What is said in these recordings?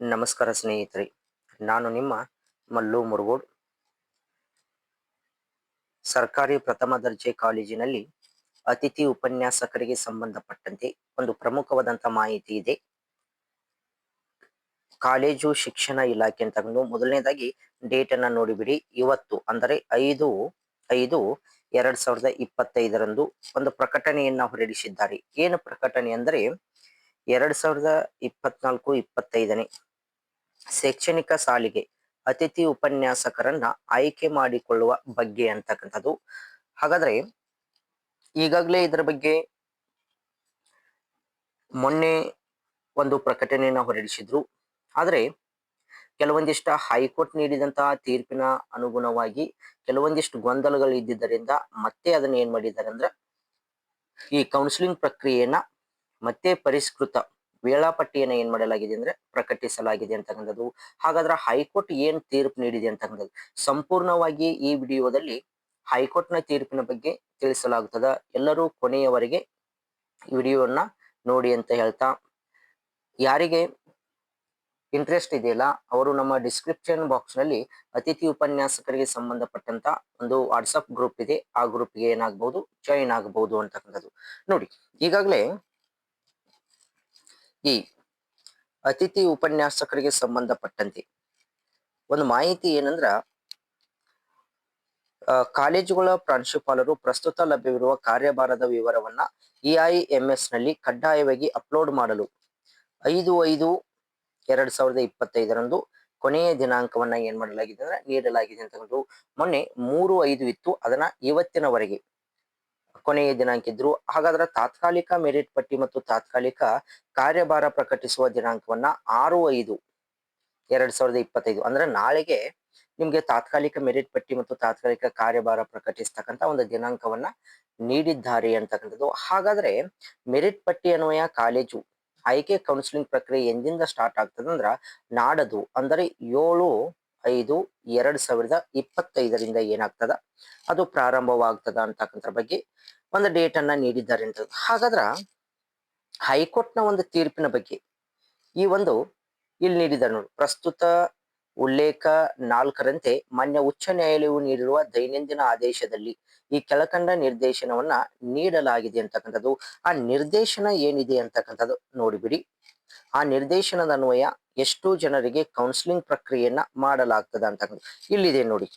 ನಮಸ್ಕಾರ ಸ್ನೇಹಿತರೆ, ನಾನು ನಿಮ್ಮ ಮಲ್ಲು ಮುರುಗೋಡ್. ಸರ್ಕಾರಿ ಪ್ರಥಮ ದರ್ಜೆ ಕಾಲೇಜಿನಲ್ಲಿ ಅತಿಥಿ ಉಪನ್ಯಾಸಕರಿಗೆ ಸಂಬಂಧಪಟ್ಟಂತೆ ಒಂದು ಪ್ರಮುಖವಾದಂತ ಮಾಹಿತಿ ಇದೆ. ಕಾಲೇಜು ಶಿಕ್ಷಣ ಇಲಾಖೆ ಅಂತ ಮೊದಲನೇದಾಗಿ ಡೇಟ್ ಅನ್ನ ನೋಡಿಬಿಡಿ. ಇವತ್ತು ಅಂದರೆ ಐದು ಐದು ಎರಡ್ ಸಾವಿರದ ಇಪ್ಪತ್ತೈದರಂದು ಒಂದು ಪ್ರಕಟಣೆಯನ್ನ ಹೊರಡಿಸಿದ್ದಾರೆ. ಏನು ಪ್ರಕಟಣೆ ಅಂದರೆ ಎರಡ್ ಸಾವಿರದ ಇಪ್ಪತ್ನಾಲ್ಕು, ಇಪ್ಪತ್ತೈದನೇ ಶೈಕ್ಷಣಿಕ ಸಾಲಿಗೆ ಅತಿಥಿ ಉಪನ್ಯಾಸಕರನ್ನ ಆಯ್ಕೆ ಮಾಡಿಕೊಳ್ಳುವ ಬಗ್ಗೆ ಅಂತಕ್ಕಂಥದ್ದು. ಹಾಗಾದ್ರೆ ಈಗಾಗಲೇ ಇದರ ಬಗ್ಗೆ ಮೊನ್ನೆ ಒಂದು ಪ್ರಕಟಣೆಯನ್ನ ಹೊರಡಿಸಿದ್ರು. ಆದರೆ ಕೆಲವೊಂದಿಷ್ಟು ಹೈಕೋರ್ಟ್ ನೀಡಿದಂತಹ ತೀರ್ಪಿನ ಅನುಗುಣವಾಗಿ ಕೆಲವೊಂದಿಷ್ಟು ಗೊಂದಲಗಳು ಇದ್ದಿದ್ದರಿಂದ ಮತ್ತೆ ಅದನ್ನ ಏನ್ ಮಾಡಿದ್ದಾರೆ ಅಂದ್ರೆ ಈ ಕೌನ್ಸಿಲಿಂಗ್ ಪ್ರಕ್ರಿಯೆಯನ್ನ ಮತ್ತೆ ಪರಿಷ್ಕೃತ ವೇಳಾಪಟ್ಟಿಯನ್ನ ಏನ್ ಮಾಡಲಾಗಿದೆ ಅಂದ್ರೆ ಪ್ರಕಟಿಸಲಾಗಿದೆ ಅಂತಕ್ಕಂಥದ್ದು. ಹಾಗಾದ್ರೆ ಹೈಕೋರ್ಟ್ ಏನ್ ತೀರ್ಪು ನೀಡಿದೆ ಅಂತಕ್ಕಂಥದ್ದು. ಸಂಪೂರ್ಣವಾಗಿ ಈ ವಿಡಿಯೋದಲ್ಲಿ ಹೈಕೋರ್ಟ್ನ ತೀರ್ಪಿನ ಬಗ್ಗೆ ತಿಳಿಸಲಾಗುತ್ತದೆ. ಎಲ್ಲರೂ ಕೊನೆಯವರೆಗೆ ವಿಡಿಯೋವನ್ನ ನೋಡಿ ಅಂತ ಹೇಳ್ತಾ, ಯಾರಿಗೆ ಇಂಟ್ರೆಸ್ಟ್ ಇದೆಯಲ್ಲ, ಅವರು ನಮ್ಮ ಡಿಸ್ಕ್ರಿಪ್ಷನ್ ಬಾಕ್ಸ್ನಲ್ಲಿ ಅತಿಥಿ ಉಪನ್ಯಾಸಕರಿಗೆ ಸಂಬಂಧಪಟ್ಟಂತ ಒಂದು ವಾಟ್ಸಪ್ ಗ್ರೂಪ್ ಇದೆ. ಆ ಗ್ರೂಪ್ಗೆ ಏನಾಗಬಹುದು ಜಾಯಿನ್ ಆಗಬಹುದು ಅಂತಕ್ಕಂಥದ್ದು. ನೋಡಿ, ಈಗಾಗಲೇ ಈ ಅತಿಥಿ ಉಪನ್ಯಾಸಕರಿಗೆ ಸಂಬಂಧಪಟ್ಟಂತೆ ಒಂದು ಮಾಹಿತಿ ಏನಂದ್ರ ಕಾಲೇಜುಗಳ ಪ್ರಾಂಶುಪಾಲರು ಪ್ರಸ್ತುತ ಲಭ್ಯವಿರುವ ಕಾರ್ಯಭಾರದ ವಿವರವನ್ನ ಇಐಎಂಎಸ್ನಲ್ಲಿ ಕಡ್ಡಾಯವಾಗಿ ಅಪ್ಲೋಡ್ ಮಾಡಲು ಐದು ಐದು ಎರಡ್ ಸಾವಿರದ ಇಪ್ಪತ್ತೈದರಂದು ಕೊನೆಯ ದಿನಾಂಕವನ್ನ ಏನ್ ಮಾಡಲಾಗಿದೆ ಅಂದ್ರೆ ನೀಡಲಾಗಿದೆ ಅಂತಕ್ಕಂಥದ್ದು ಮೊನ್ನೆ ಮೂರು ಐದು ಇತ್ತು. ಅದನ್ನ ಇವತ್ತಿನವರೆಗೆ ಕೊನೆಯ ದಿನಾಂಕ ಇದ್ರು ಹಾಗಾದ್ರೆ ತಾತ್ಕಾಲಿಕ ಮೆರಿಟ್ ಪಟ್ಟಿ ಮತ್ತು ತಾತ್ಕಾಲಿಕ ಕಾರ್ಯಭಾರ ಪ್ರಕಟಿಸುವ ದಿನಾಂಕವನ್ನ ಆರು ಐದು, ಎರಡ್ ಸಾವಿರದ ಇಪ್ಪತ್ತೈದು. ಅಂದ್ರೆ ನಾಳೆಗೆ ನಿಮ್ಗೆ ತಾತ್ಕಾಲಿಕ ಮೆರಿಟ್ ಪಟ್ಟಿ ಮತ್ತು ತಾತ್ಕಾಲಿಕ ಕಾರ್ಯಭಾರ ಪ್ರಕಟಿಸ್ತಕ್ಕಂತ ಒಂದು ದಿನಾಂಕವನ್ನ ನೀಡಿದ್ದಾರೆ ಅಂತಕ್ಕಂಥದ್ದು. ಹಾಗಾದ್ರೆ ಮೆರಿಟ್ ಪಟ್ಟಿ ಅನ್ವಯ ಕಾಲೇಜು ಆಯ್ಕೆ ಕೌನ್ಸಿಲಿಂಗ್ ಪ್ರಕ್ರಿಯೆ ಎಂದಿಂದ ಸ್ಟಾರ್ಟ್ ಆಗ್ತದೆ ಅಂದ್ರ ನಾಡದು. ಅಂದರೆ ಏಳು ಐದು, ಎರಡ್ ಸಾವಿರದ ಇಪ್ಪತ್ತೈದರಿಂದ ಏನಾಗ್ತದ? ಅದು ಪ್ರಾರಂಭವಾಗ್ತದ ಅಂತಕ್ಕಂಥ ಬಗ್ಗೆ ಒಂದು ಡೇಟ್ ಅನ್ನ ನೀಡಿದ್ದಾರೆ ಅಂತ ಹಾಗಾದ್ರ ಹೈಕೋರ್ಟ್ನ ಒಂದು ತೀರ್ಪಿನ ಬಗ್ಗೆ ಈ ಒಂದು ಇಲ್ಲಿ ನೀಡಿದ್ದಾರೆ ನೋಡಿ. ಪ್ರಸ್ತುತ ಉಲ್ಲೇಖ ನಾಲ್ಕರಂತೆ ಮಾನ್ಯ ಉಚ್ಚ ನ್ಯಾಯಾಲಯವು ನೀಡಿರುವ ದೈನಂದಿನ ಆದೇಶದಲ್ಲಿ ಈ ಕೆಳಕಂಡ ನಿರ್ದೇಶನವನ್ನ ನೀಡಲಾಗಿದೆ ಅಂತಕ್ಕಂಥದ್ದು. ಆ ನಿರ್ದೇಶನ ಏನಿದೆ ಅಂತಕ್ಕಂಥದ್ದು ನೋಡಿಬಿಡಿ. ಆ ನಿರ್ದೇಶನದ ಅನ್ವಯ ಎಷ್ಟು ಜನರಿಗೆ ಕೌನ್ಸಿಲಿಂಗ್ ಪ್ರಕ್ರಿಯೆಯನ್ನ ಮಾಡಲಾಗ್ತದೆ ಅಂತ ಇಲ್ಲಿದೆ ನೋಡಿ.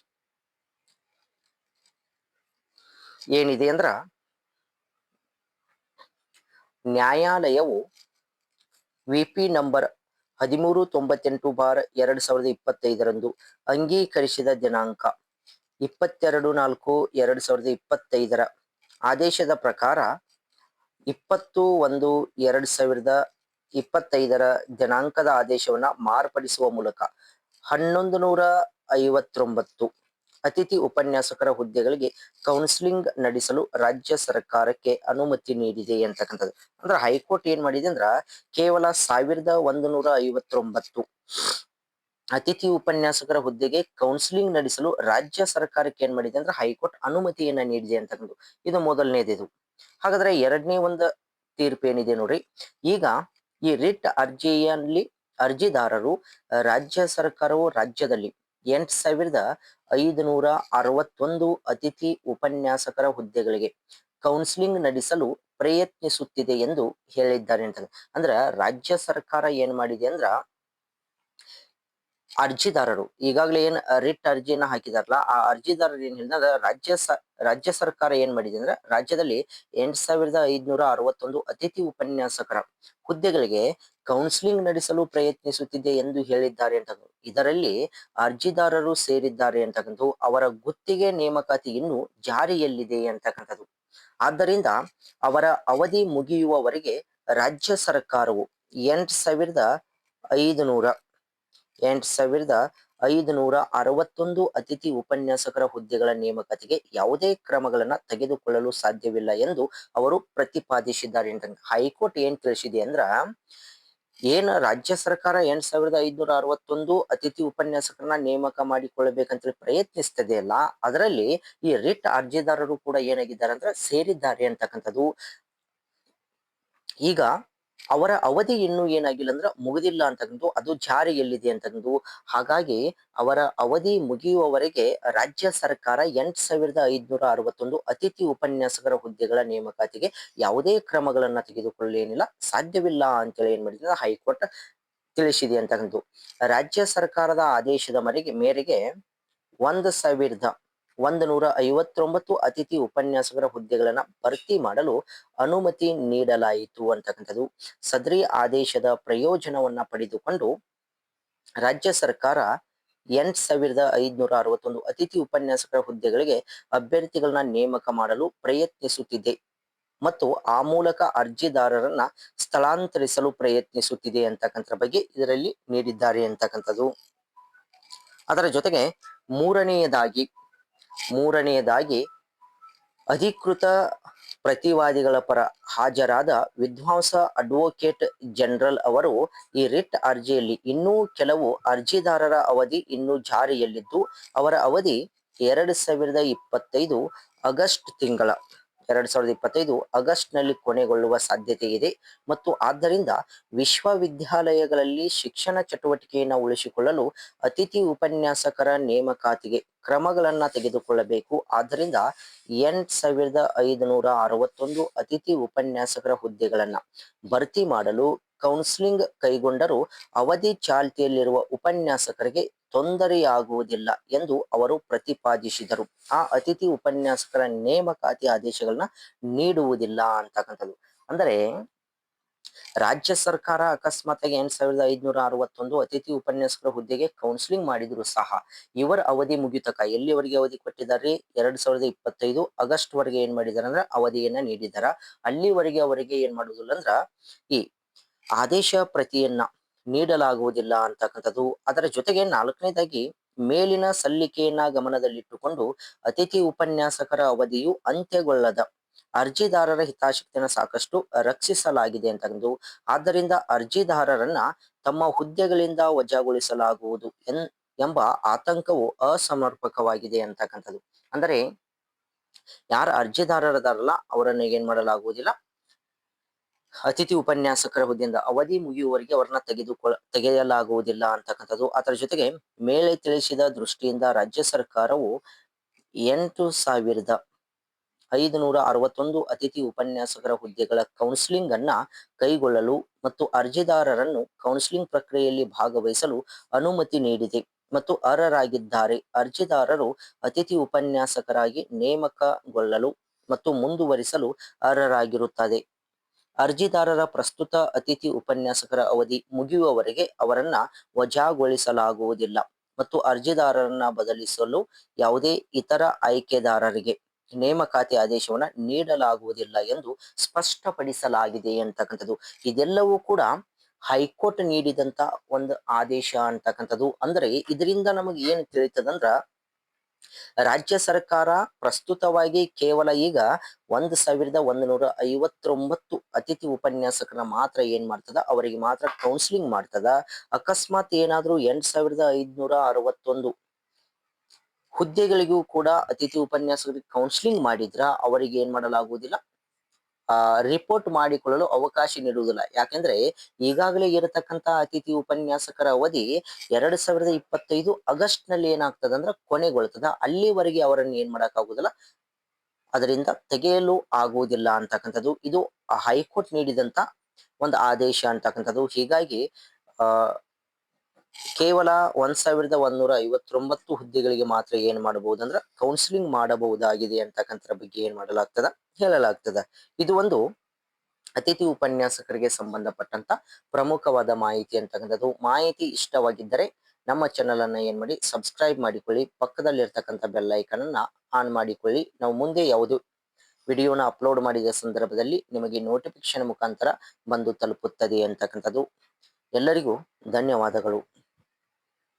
ಏನಿದೆ ಅಂದ್ರ ನ್ಯಾಯಾಲಯವು ವಿ ಪಿ ನಂಬರ್ ಹದಿಮೂರು ತೊಂಬತ್ತೆಂಟು ಬಾರ್ ಎರಡ್ ಸಾವಿರದ ಇಪ್ಪತ್ತೈದರಂದು ಅಂಗೀಕರಿಸಿದ ದಿನಾಂಕ ಇಪ್ಪತ್ತೆರಡು ನಾಲ್ಕು ಎರಡ್ ಸಾವಿರದ ಇಪ್ಪತ್ತೈದರ ಆದೇಶದ ಪ್ರಕಾರ ಇಪ್ಪತ್ತು ಒಂದು ಎರಡ್ ಸಾವಿರದ ಇಪ್ಪತ್ತೈದರ ದಿನಾಂಕದ ಆದೇಶವನ್ನ ಮಾರ್ಪಡಿಸುವ ಮೂಲಕ ಹನ್ನೊಂದು ನೂರ ಐವತ್ತೊಂಬತ್ತು ಅತಿಥಿ ಉಪನ್ಯಾಸಕರ ಹುದ್ದೆಗಳಿಗೆ ಕೌನ್ಸಿಲಿಂಗ್ ನಡೆಸಲು ರಾಜ್ಯ ಸರ್ಕಾರಕ್ಕೆ ಅನುಮತಿ ನೀಡಿದೆ ಅಂತಕ್ಕಂಥದ್ದು. ಅಂದ್ರೆ ಹೈಕೋರ್ಟ್ ಏನ್ ಮಾಡಿದೆ ಅಂದ್ರ ಕೇವಲ ಸಾವಿರದ ಒಂದು ನೂರ ಐವತ್ತೊಂಬತ್ತು ಅತಿಥಿ ಉಪನ್ಯಾಸಕರ ಹುದ್ದೆಗೆ ಕೌನ್ಸಿಲಿಂಗ್ ನಡೆಸಲು ರಾಜ್ಯ ಸರ್ಕಾರಕ್ಕೆ ಏನ್ ಮಾಡಿದೆ ಅಂದ್ರೆ ಹೈಕೋರ್ಟ್ ಅನುಮತಿಯನ್ನ ನೀಡಿದೆ ಅಂತಕ್ಕಂಥದ್ದು. ಇದು ಮೊದಲನೇದಿದು. ಹಾಗಾದ್ರೆ ಎರಡನೇ ಒಂದು ತೀರ್ಪು ಏನಿದೆ ನೋಡ್ರಿ. ಈಗ ಈ ರಿಟ್ ಅರ್ಜಿಯಲ್ಲಿ ಅರ್ಜಿದಾರರು, ರಾಜ್ಯ ಸರ್ಕಾರವು ರಾಜ್ಯದಲ್ಲಿ ಎಂಟ್ ಸಾವಿರದ ಐದುನೂರ ಅರವತ್ತೊಂದು ಅತಿಥಿ ಉಪನ್ಯಾಸಕರ ಹುದ್ದೆಗಳಿಗೆ ಕೌನ್ಸಿಲಿಂಗ್ ನಡೆಸಲು ಪ್ರಯತ್ನಿಸುತ್ತಿದೆ ಎಂದು ಹೇಳಿದ್ದಾರೆ ಅಂತ ಅಂದ್ರ ರಾಜ್ಯ ಸರ್ಕಾರ ಏನ್ ಮಾಡಿದೆ ಅಂದ್ರ ಅರ್ಜಿದಾರರು. ಈಗಾಗಲೇ ಏನ್ ರಿಟ್ ಅರ್ಜಿಯನ್ನ ಹಾಕಿದಾರಲ್ಲ, ಆ ಅರ್ಜಿದಾರರು ಏನು ಹೇಳಿದ್ರೆ ರಾಜ್ಯ ಸ, ರಾಜ್ಯ ಸರ್ಕಾರ ಏನ್ ಮಾಡಿದೆ ಅಂದ್ರೆ ರಾಜ್ಯದಲ್ಲಿ ಎಂಟು ಸಾವಿರದ ಐದುನೂರ ಅರವತ್ತೊಂದು ಅತಿಥಿ ಉಪನ್ಯಾಸಕರ ಹುದ್ದೆಗಳಿಗೆ ಕೌನ್ಸಿಲಿಂಗ್ ನಡೆಸಲು ಪ್ರಯತ್ನಿಸುತ್ತಿದೆ ಎಂದು ಹೇಳಿದ್ದಾರೆ ಅಂತ ಇದರಲ್ಲಿ ಅರ್ಜಿದಾರರು ಸೇರಿದ್ದಾರೆ ಅಂತಕ್ಕಂಥ ಅವರ ಗುತ್ತಿಗೆ ನೇಮಕಾತಿ ಇನ್ನು ಜಾರಿಯಲ್ಲಿದೆ ಅಂತಕ್ಕಂಥದ್ದು. ಆದ್ದರಿಂದ ಅವರ ಅವಧಿ ಮುಗಿಯುವವರೆಗೆ ರಾಜ್ಯ ಸರ್ಕಾರವು ಎಂಟ್ ಸಾವಿರದ ಐದುನೂರ ಎಂಟ್ ಸಾವಿರದ ಐದುನೂರ ಅರವತ್ತೊಂದು ಅತಿಥಿ ಉಪನ್ಯಾಸಕರ ಹುದ್ದೆಗಳ ನೇಮಕಾತಿಗೆ ಯಾವುದೇ ಕ್ರಮಗಳನ್ನು ತೆಗೆದುಕೊಳ್ಳಲು ಸಾಧ್ಯವಿಲ್ಲ ಎಂದು ಅವರು ಪ್ರತಿಪಾದಿಸಿದ್ದಾರೆ ಅಂತ ಹೈಕೋರ್ಟ್ ಏನ್ ತಿಳಿಸಿದೆ ಅಂದ್ರ, ಏನ್ ರಾಜ್ಯ ಸರ್ಕಾರ ಎಂಟ್ ಸಾವಿರದ ಐದ್ನೂರ ಅರವತ್ತೊಂದು ಅತಿಥಿ ಉಪನ್ಯಾಸಕರನ್ನ ನೇಮಕ ಮಾಡಿಕೊಳ್ಳಬೇಕಂತ ಪ್ರಯತ್ನಿಸ್ತದೆ ಅಲ್ಲ, ಅದರಲ್ಲಿ ಈ ರಿಟ್ ಅರ್ಜಿದಾರರು ಕೂಡ ಏನಾಗಿದ್ದಾರೆ ಅಂದ್ರೆ ಸೇರಿದ್ದಾರೆ ಅಂತಕ್ಕಂಥದ್ದು. ಈಗ ಅವರ ಅವಧಿ ಇನ್ನೂ ಏನಾಗಿಲ್ಲ ಅಂದ್ರೆ ಮುಗಿದಿಲ್ಲ ಅಂತಕ್ಕಂಥದ್ದು ಅದು ಜಾರಿಯಲ್ಲಿದೆ ಅಂತಕ್ಕಂಥದ್ದು ಹಾಗಾಗಿ ಅವರ ಅವಧಿ ಮುಗಿಯುವವರೆಗೆ ರಾಜ್ಯ ಸರ್ಕಾರ ಎಂಟು ಸಾವಿರದ ಐದುನೂರ ಅರವತ್ತೊಂದು ಅತಿಥಿ ಉಪನ್ಯಾಸಕರ ಹುದ್ದೆಗಳ ನೇಮಕಾತಿಗೆ ಯಾವುದೇ ಕ್ರಮಗಳನ್ನ ತೆಗೆದುಕೊಳ್ಳೇನಿಲ್ಲ ಸಾಧ್ಯವಿಲ್ಲ ಅಂತೇಳಿ ಏನ್ ಮಾಡಿದ್ರೆ ಹೈಕೋರ್ಟ್ ತಿಳಿಸಿದೆ ಅಂತಕ್ಕಂಥದ್ದು ರಾಜ್ಯ ಸರ್ಕಾರದ ಆದೇಶದ ಮರೆಗೆ, ಮೇರೆಗೆ ಒಂದು ಸಾವಿರದ ಒಂದು ನೂರ ಐವತ್ತೊಂಬತ್ತು ಅತಿಥಿ ಉಪನ್ಯಾಸಕರ ಹುದ್ದೆಗಳನ್ನ ಭರ್ತಿ ಮಾಡಲು ಅನುಮತಿ ನೀಡಲಾಯಿತು ಅಂತಕ್ಕಂಥದ್ದು. ಸದರಿ ಆದೇಶದ ಪ್ರಯೋಜನವನ್ನ ಪಡೆದುಕೊಂಡು ರಾಜ್ಯ ಸರ್ಕಾರ ಎಂಟ್ ಸಾವಿರದ ಐದುನೂರ ಅರವತ್ತೊಂದು ಅತಿಥಿ ಉಪನ್ಯಾಸಕರ ಹುದ್ದೆಗಳಿಗೆ ಅಭ್ಯರ್ಥಿಗಳನ್ನ ನೇಮಕ ಮಾಡಲು ಪ್ರಯತ್ನಿಸುತ್ತಿದೆ ಮತ್ತು ಆ ಮೂಲಕ ಅರ್ಜಿದಾರರನ್ನ ಸ್ಥಳಾಂತರಿಸಲು ಪ್ರಯತ್ನಿಸುತ್ತಿದೆ ಅಂತಕ್ಕಂಥ ಬಗ್ಗೆ ಇದರಲ್ಲಿ ನೀಡಿದ್ದಾರೆ ಅಂತಕ್ಕಂಥದ್ದು. ಅದರ ಜೊತೆಗೆ ಮೂರನೆಯದಾಗಿ ಮೂರನೆಯದಾಗಿ ಅಧಿಕೃತ ಪ್ರತಿವಾದಿಗಳ ಪರ ಹಾಜರಾದ ವಿದ್ವಾಂಸ ಅಡ್ವೊಕೇಟ್ ಜನರಲ್ ಅವರು ಈ ರಿಟ್ ಅರ್ಜಿಯಲ್ಲಿ ಇನ್ನೂ ಕೆಲವು ಅರ್ಜಿದಾರರ ಅವಧಿ ಇನ್ನೂ ಜಾರಿಯಲ್ಲಿದ್ದು, ಅವರ ಅವಧಿ ಎರಡು ಸಾವಿರದ ಇಪ್ಪತ್ತೈದು ಆಗಸ್ಟ್ ತಿಂಗಳ. ಎರಡ್ ಸಾವಿರದ ಇಪ್ಪತ್ತೈದು ಆಗಸ್ಟ್ನಲ್ಲಿ ಕೊನೆಗೊಳ್ಳುವ ಸಾಧ್ಯತೆ ಇದೆ ಮತ್ತು ಆದ್ದರಿಂದ ವಿಶ್ವವಿದ್ಯಾಲಯಗಳಲ್ಲಿ ಶಿಕ್ಷಣ ಚಟುವಟಿಕೆಯನ್ನು ಉಳಿಸಿಕೊಳ್ಳಲು ಅತಿಥಿ ಉಪನ್ಯಾಸಕರ ನೇಮಕಾತಿಗೆ ಕ್ರಮಗಳನ್ನು ತೆಗೆದುಕೊಳ್ಳಬೇಕು. ಆದ್ದರಿಂದ ಎಂಟ್ ಸಾವಿರದ ಐದುನೂರ ಅರವತ್ತೊಂದು ಅತಿಥಿ ಉಪನ್ಯಾಸಕರ ಹುದ್ದೆಗಳನ್ನು ಭರ್ತಿ ಮಾಡಲು ಕೌನ್ಸಿಲಿಂಗ್ ಕೈಗೊಂಡರೂ ಅವಧಿ ಚಾಲ್ತಿಯಲ್ಲಿರುವ ಉಪನ್ಯಾಸಕರಿಗೆ ತೊಂದರೆಯಾಗುವುದಿಲ್ಲ ಎಂದು ಅವರು ಪ್ರತಿಪಾದಿಸಿದರು. ಆ ಅತಿಥಿ ಉಪನ್ಯಾಸಕರ ನೇಮಕಾತಿ ಆದೇಶಗಳನ್ನ ನೀಡುವುದಿಲ್ಲ ಅಂತಕ್ಕಂಥದ್ದು. ಅಂದರೆ ರಾಜ್ಯ ಸರ್ಕಾರ ಅಕಸ್ಮಾತ್ ಎಂಟ್ ಸಾವಿರದ ಐದುನೂರ ಅರವತ್ತೊಂದು ಅತಿಥಿ ಉಪನ್ಯಾಸಕರ ಹುದ್ದೆಗೆ ಕೌನ್ಸಿಲಿಂಗ್ ಮಾಡಿದ್ರು ಸಹ ಇವರ ಅವಧಿ ಮುಗಿತಕ ಎಲ್ಲಿವರೆಗೆ ಅವಧಿ ಕೊಟ್ಟಿದ್ದಾರೆ? ಎರಡ್ ಸಾವಿರದ ಇಪ್ಪತ್ತೈದು ಆಗಸ್ಟ್ ವರೆಗೆ ಏನ್ ಮಾಡಿದಾರೆ ಅಂದ್ರೆ ಅವಧಿಯನ್ನ ನೀಡಿದಾರ ಅಲ್ಲಿವರೆಗೆ ಅವರಿಗೆ ಏನ್ ಮಾಡುದಿಲ್ಲ ಅಂದ್ರ ಈ ಆದೇಶ ಪ್ರತಿಯನ್ನ ನೀಡಲಾಗುವುದಿಲ್ಲ ಅಂತಕ್ಕಂಥದ್ದು. ಅದರ ಜೊತೆಗೆ ನಾಲ್ಕನೇದಾಗಿ ಮೇಲಿನ ಸಲ್ಲಿಕೆಯನ್ನ ಗಮನದಲ್ಲಿಟ್ಟುಕೊಂಡು ಅತಿಥಿ ಉಪನ್ಯಾಸಕರ ಅವಧಿಯು ಅಂತ್ಯಗೊಳ್ಳದ ಅರ್ಜಿದಾರರ ಹಿತಾಸಕ್ತಿಯನ್ನು ಸಾಕಷ್ಟು ರಕ್ಷಿಸಲಾಗಿದೆ ಅಂತಕ್ಕಂಥದ್ದು. ಆದ್ದರಿಂದ ಅರ್ಜಿದಾರರನ್ನ ತಮ್ಮ ಹುದ್ದೆಗಳಿಂದ ವಜಾಗೊಳಿಸಲಾಗುವುದು ಎನ್ ಎಂಬ ಆತಂಕವು ಅಸಮರ್ಪಕವಾಗಿದೆ ಅಂತಕ್ಕಂಥದ್ದು. ಅಂದರೆ ಯಾರ ಅರ್ಜಿದಾರರದಾರಲ್ಲ, ಅವರನ್ನು ಏನ್ ಮಾಡಲಾಗುವುದಿಲ್ಲ ಅತಿಥಿ ಉಪನ್ಯಾಸಕರ ಹುದ್ದೆಯಿಂದ ಅವಧಿ ಮುಗಿಯುವವರೆಗೆ ಅವರನ್ನ ತೆಗೆದುಕೊಳ್ಳ ತೆಗೆಯಲಾಗುವುದಿಲ್ಲ ಅಂತಕ್ಕಂಥದ್ದು. ಅದರ ಜೊತೆಗೆ ಮೇಲೆ ತಿಳಿಸಿದ ದೃಷ್ಟಿಯಿಂದ ರಾಜ್ಯ ಸರ್ಕಾರವು ಎಂಟು ಸಾವಿರದ ಐದುನೂರ ಅರವತ್ತೊಂದು ಅತಿಥಿ ಉಪನ್ಯಾಸಕರ ಹುದ್ದೆಗಳ ಕೌನ್ಸಿಲಿಂಗ್ ಅನ್ನ ಕೈಗೊಳ್ಳಲು ಮತ್ತು ಅರ್ಜಿದಾರರನ್ನು ಕೌನ್ಸಿಲಿಂಗ್ ಪ್ರಕ್ರಿಯೆಯಲ್ಲಿ ಭಾಗವಹಿಸಲು ಅನುಮತಿ ನೀಡಿದೆ ಮತ್ತು ಅರ್ಹರಾಗಿದ್ದಾರೆ. ಅರ್ಜಿದಾರರು ಅತಿಥಿ ಉಪನ್ಯಾಸಕರಾಗಿ ನೇಮಕಗೊಳ್ಳಲು ಮತ್ತು ಮುಂದುವರಿಸಲು ಅರ್ಹರಾಗಿರುತ್ತದೆ ಅರ್ಜಿದಾರರ ಪ್ರಸ್ತುತ ಅತಿಥಿ ಉಪನ್ಯಾಸಕರ ಅವಧಿ ಮುಗಿಯುವವರೆಗೆ ಅವರನ್ನ ವಜಾಗೊಳಿಸಲಾಗುವುದಿಲ್ಲ ಮತ್ತು ಅರ್ಜಿದಾರರನ್ನ ಬದಲಿಸಲು ಯಾವುದೇ ಇತರ ಆಯ್ಕೆದಾರರಿಗೆ ನೇಮಕಾತಿ ಆದೇಶವನ್ನ ನೀಡಲಾಗುವುದಿಲ್ಲ ಎಂದು ಸ್ಪಷ್ಟಪಡಿಸಲಾಗಿದೆ ಅಂತಕ್ಕಂಥದ್ದು. ಇದೆಲ್ಲವೂ ಕೂಡ ಹೈಕೋರ್ಟ್ ನೀಡಿದಂತ ಒಂದು ಆದೇಶ ಅಂತಕ್ಕಂಥದ್ದು. ಅಂದ್ರೆ ಇದರಿಂದ ನಮಗೆ ಏನು ತಿಳಿತದಂದ್ರ ರಾಜ್ಯ ಸರ್ಕಾರ ಪ್ರಸ್ತುತವಾಗಿ ಕೇವಲ ಈಗ ಒಂದ್ ಸಾವಿರದ ಒಂದು ನೂರ ಐವತ್ತೊಂಬತ್ತು ಅತಿಥಿ ಉಪನ್ಯಾಸಕರ ಮಾತ್ರ ಏನ್ ಮಾಡ್ತದ? ಅವರಿಗೆ ಮಾತ್ರ ಕೌನ್ಸಿಲಿಂಗ್ ಮಾಡ್ತದ? ಅಕಸ್ಮಾತ್ ಏನಾದ್ರೂ ಎಂಟ್ ಸಾವಿರದ ಐದ್ನೂರ ಅರವತ್ತೊಂದು ಹುದ್ದೆಗಳಿಗೂ ಕೂಡ ಅತಿಥಿ ಉಪನ್ಯಾಸಕರಿಗೆ ಕೌನ್ಸಿಲಿಂಗ್ ಮಾಡಿದ್ರ? ಅವರಿಗೆ ಏನ್ ಮಾಡಲಾಗುವುದಿಲ್ಲ? ಆ ರಿಪೋರ್ಟ್ ಮಾಡಿಕೊಳ್ಳಲು ಅವಕಾಶ ನೀಡುವುದಿಲ್ಲ. ಯಾಕೆಂದ್ರೆ ಈಗಾಗಲೇ ಇರತಕ್ಕಂತ ಅತಿಥಿ ಉಪನ್ಯಾಸಕರ ಅವಧಿ ಎರಡ್ ಸಾವಿರದ ಇಪ್ಪತ್ತೈದು ಆಗಸ್ಟ್ನಲ್ಲಿ ಏನಾಗ್ತದೆ ಅಂದ್ರೆ ಕೊನೆಗೊಳ್ತದ. ಅಲ್ಲಿವರೆಗೆ ಅವರನ್ನು ಏನ್ ಮಾಡಕ್ ಆಗುದಿಲ್ಲ ಅದರಿಂದ ತೆಗೆಯಲು ಆಗುವುದಿಲ್ಲ ಅಂತಕ್ಕಂಥದ್ದು. ಇದು ಹೈಕೋರ್ಟ್ ನೀಡಿದಂತ ಒಂದು ಆದೇಶ ಅಂತಕ್ಕಂಥದ್ದು. ಹೀಗಾಗಿ, ಆ ಕೇವಲ ಒಂದ್ ಸಾವಿರದ ಒಂದೂರ ಐವತ್ತೊಂಬತ್ತು ಹುದ್ದೆಗಳಿಗೆ ಮಾತ್ರ ಏನ್ ಮಾಡಬಹುದು ಅಂದ್ರೆ ಕೌನ್ಸಿಲಿಂಗ್ ಮಾಡಬಹುದಾಗಿದೆ ಅಂತಕ್ಕಂಥ ಬಗ್ಗೆ ಏನ್ ಮಾಡಲಾಗ್ತದ? ಹೇಳಲಾಗ್ತದ. ಇದು ಒಂದು ಅತಿಥಿ ಉಪನ್ಯಾಸಕರಿಗೆ ಸಂಬಂಧಪಟ್ಟಂತ ಪ್ರಮುಖವಾದ ಮಾಹಿತಿ ಅಂತಕ್ಕಂಥದ್ದು. ಮಾಹಿತಿ ಇಷ್ಟವಾಗಿದ್ದರೆ ನಮ್ಮ ಚಾನಲ್ ಅನ್ನ ಏನ್ ಮಾಡಿ ಸಬ್ಸ್ಕ್ರೈಬ್ ಮಾಡಿಕೊಳ್ಳಿ. ಪಕ್ಕದಲ್ಲಿರ್ತಕ್ಕಂಥ ಬೆಲ್ ಐಕನ್ ಅನ್ನ ಆನ್ ಮಾಡಿಕೊಳ್ಳಿ. ನಾವು ಮುಂದೆ ಯಾವುದು ವಿಡಿಯೋನ ಅಪ್ಲೋಡ್ ಮಾಡಿದ ಸಂದರ್ಭದಲ್ಲಿ ನಿಮಗೆ ನೋಟಿಫಿಕೇಶನ್ ಮುಖಾಂತರ ಬಂದು ತಲುಪುತ್ತದೆ ಅಂತಕ್ಕಂಥದ್ದು. ಎಲ್ಲರಿಗೂ ಧನ್ಯವಾದಗಳು.